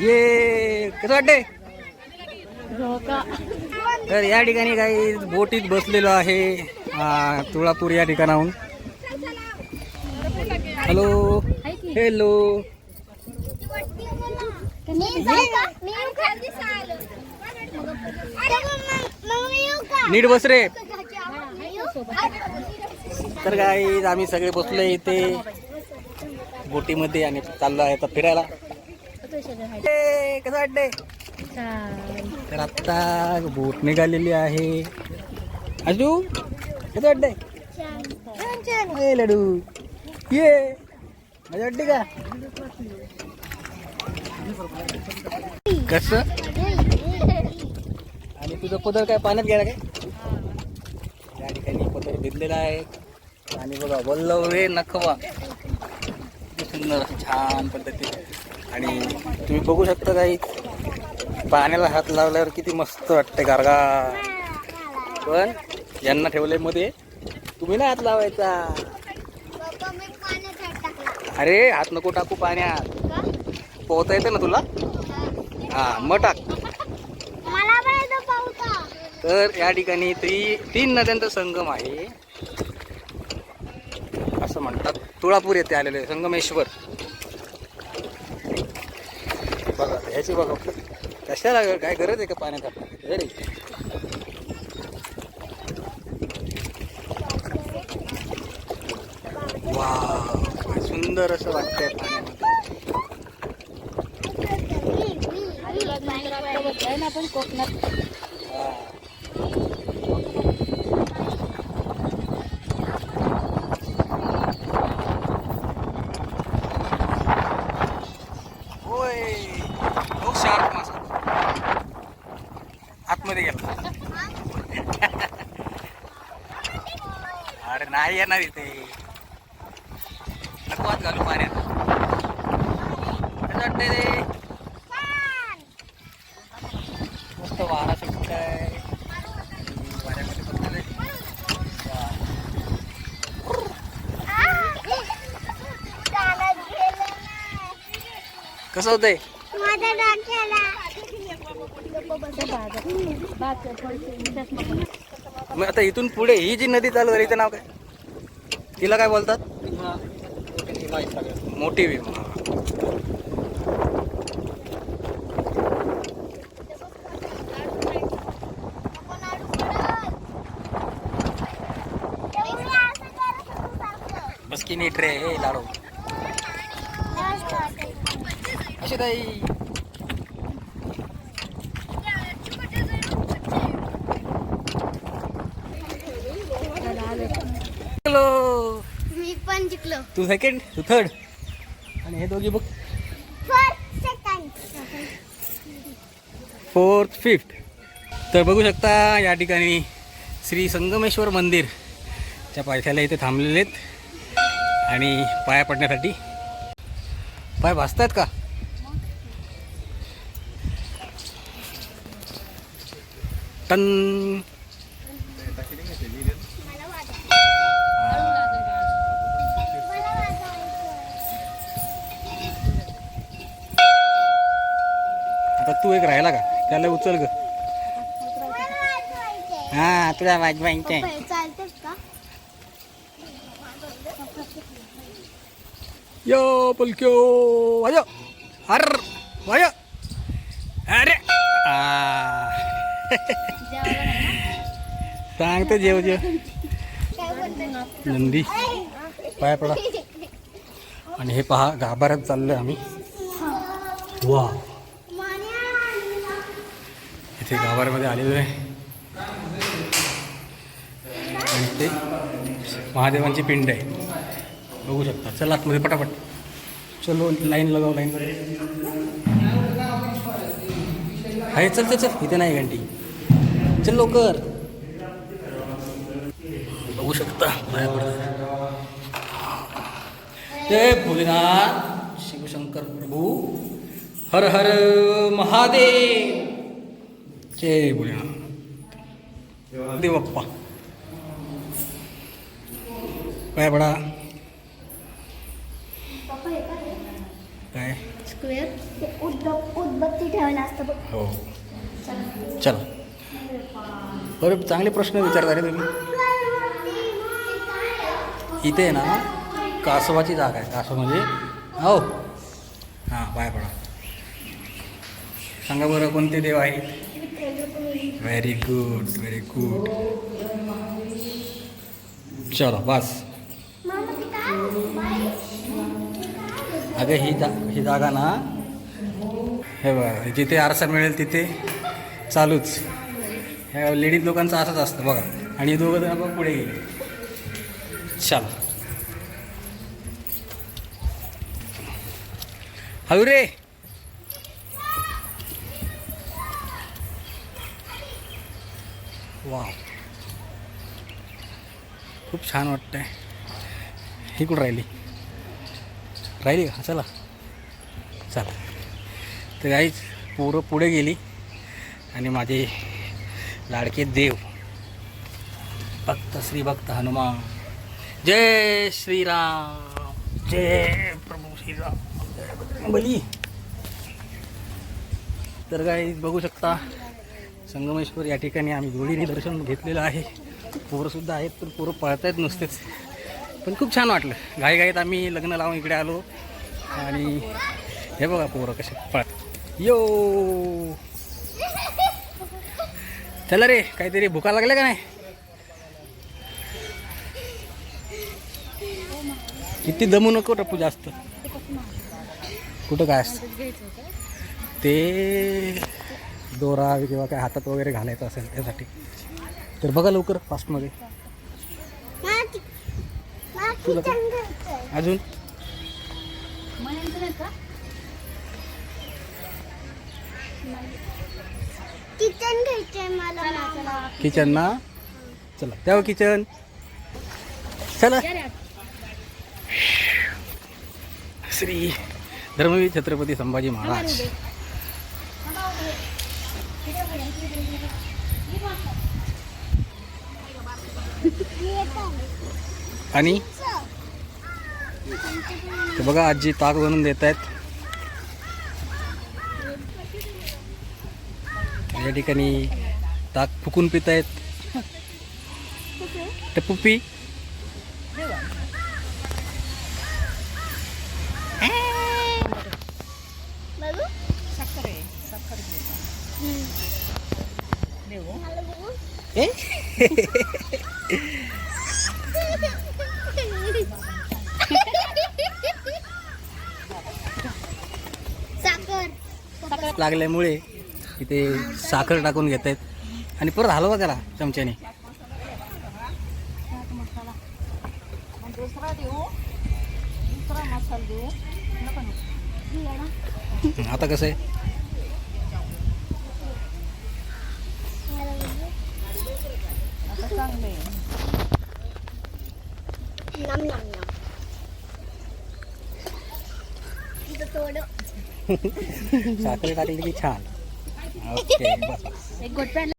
ये कसं वाटते तर या ठिकाणी काही बोटीत बसलेलो आहे तुळापूर या ठिकाणाहून. हॅलो हॅलो नीट बस रे. तर काही आम्ही सगळे बसलो इथे. बोटीमध्ये आणि चाललो आहे आता फिरायला. कसं वाटतंय? तर आता बोट निघालेली आहे. अजू कसं वाटतंय? छान, छान. ए लडू. ये. मजा वाटते का? कस? आणि तुझं पदर काय पाण्यात गेला काय? या ठिकाणी पदर भिजलेला आहे. आणि बघा वल्लव रे नखवा. सुंदर छान पद्धतीने. आणि तुम्ही बघू शकता काही पाण्याला हात लावल्यावर किती मस्त वाटते गारगा. पण यांना ठेवले मध्ये. तुम्ही नाही हात लावायचा. अरे हात नको टाकू पाण्यात. पोहता येते ना तुला? हा मग टाक. तर या ठिकाणी ती तीन नद्यांचा संगम आहे. असं म्हणतात. तुळापूर येथे आलेले संगमेश्वर बघा ह्याची बघा कशाला काय गरज आहे का पाण्यात आपल्याला? हे रे. वाव, सुंदर असं वाटतंय पाण्यामध्ये कोकणात होय हो शार्प मासा आतमध्ये गेला अरे नाही येणार इथे. नको हात घालू पाण्यात. कसं वाटतंय रे मस्त वारा सुटताय. वाऱ्यामध्ये बसलोय. कसं होतंय? मग आता इथून पुढे ही जी नदी चालू झाली तिचं नाव काय? तिला काय बोलतात? मोठी विमा आपण बस की नीट रे हे लाडू. अशी ताई हॅलो मी पण जिंकलो तू सेकंड तू थर्ड आणि हे दोघी बघ. फोर्थ फिफ्थ तर बघू शकता या ठिकाणी श्री संगमेश्वर मंदिरच्या पायथ्याला इथे थांबलेले आहेत. आणि पाया पडण्यासाठी. पाय भाजतायत का? टन. आता तू एक राहिला का? त्याला उचल ग. हा तुला वाजवायचं आहे यो पलक्यो वाजो अर वाजो अरे. सांगते जेव जेव? नंदी पाया पडा. आणि हे पहा गाभाऱ्यात चाललोय आम्ही. वा. इथे गाभाऱ्यामध्ये आलेलो आहे. आणि ते महादेवांची पिंड आहे. बघू शकता. चला आतमध्ये पटापट. चलो लाईन लगाव लाईन आहे चल चल चल. इथे नाही घंटी. चल लवकर. बघू शकता. पाया जय भोलेनाथ शिवशंकर प्रभू. हर हर महादेव. जय भोलेनाथ देव बाप्पा पाया पडा काय स्क्वेअर उदबत्ती ठेवलं असतं बघ. हो. चल. बरं चांगले प्रश्न विचारता रे तुम्ही. इथे आहे ना कासवाची जागा आहे. कासव म्हणजे हो. हां पाय पडा. सांगा बरं कोणते देव आहेत? व्हेरी गुड व्हेरी गुड चलो बस अगं ही जा ही जागा ना. हे बघा जिथे आरसा मिळेल तिथे चालूच. ह्या लेडीज लोकांचं असंच असतं बघा. आणि दोघं जण बघ पुढे गेले. चल हळू रे. वा खूप छान वाटतंय. ही कुठं राहिली? राहिली का? चला. चला. तर काहीच पोरं पुढे गेली आणि माझे लाडके देव. भक्त श्री भक्त हनुमान. जय श्रीराम. जय प्रभू श्रीराम. जय बजरंगबली तर काही बघू शकता संगमेश्वर या ठिकाणी आम्ही जोडीने दर्शन घेतलेलं आहे. पोरंसुद्धा आहेत पण पोरं पळतायत नुसतेच. पण खूप छान वाटलं. घाईघाईत आम्ही लग्न लावून इकडे आलो. आणि हे बघा पोरं कसे पळत यो! चला रे काहीतरी भुका लागल्या का नाही? किती दमू नको टप्पू जास्त. कुठं काय असतं? ते दोरा किंवा काय हातात वगैरे घालायचं असेल त्यासाठी तर बघा लवकर फास्टमध्ये तुला अजून? किचन ना? चला त्यावर किचन. चला. श्री धर्मवीर छत्रपती संभाजी महाराज. आणि? बघा आजी ताक बनवून देत आहेत. या ठिकाणी ताक फुकून पित आहेत. टप्पू पी साखर लागल्यामुळे इथे साखर टाकून घेत आहेत आणि परत हलवा त्याला चमच्याने. आता कसं आहे? साखर टाकली की छान ओके बस एक गोट